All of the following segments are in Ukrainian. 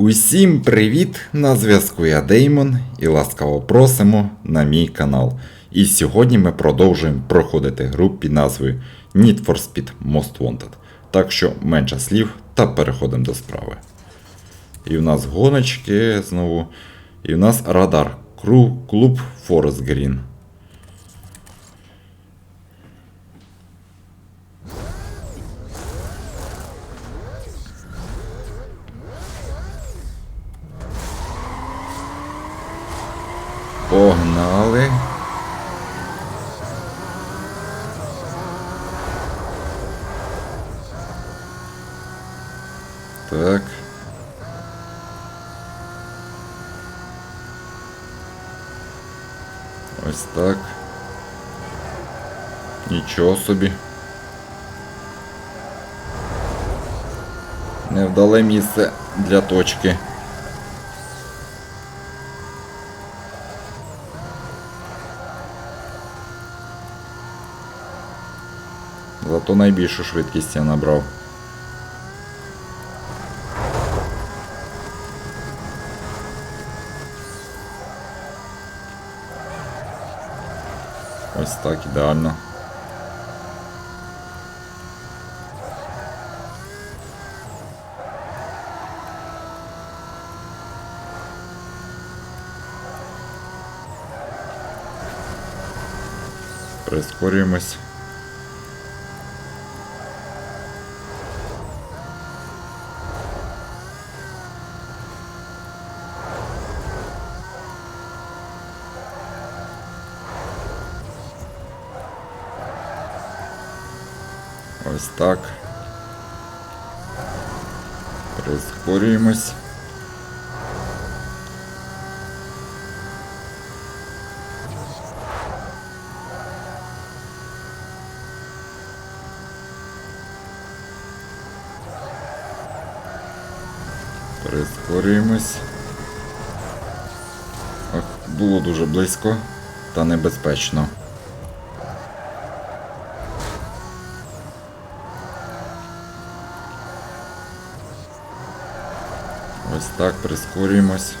Усім привіт! На зв'язку я Деймон і ласкаво просимо на мій канал. І сьогодні ми продовжуємо проходити гру під назвою Need for Speed Most Wanted. Так що менше слів та переходимо до справи. І в нас гоночки знову. І в нас радар. Клуб Forest Green. Погнали. Так. Ось так. Нічого собі. Невдале місце для точки. Зато найбільшу швидкість я набрав. Ось так ідеально. Прискорюємось. Ось так. Прискорюємось. Прискорюємось. Ох, було дуже близько та небезпечно. Ось так прискорюємось.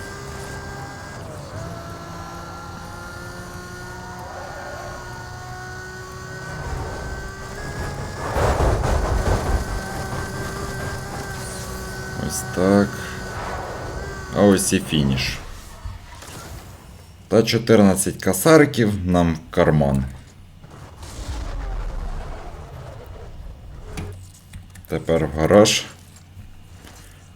Ось так. А ось і фініш. Та 14 касариків нам в карман. Тепер в гараж.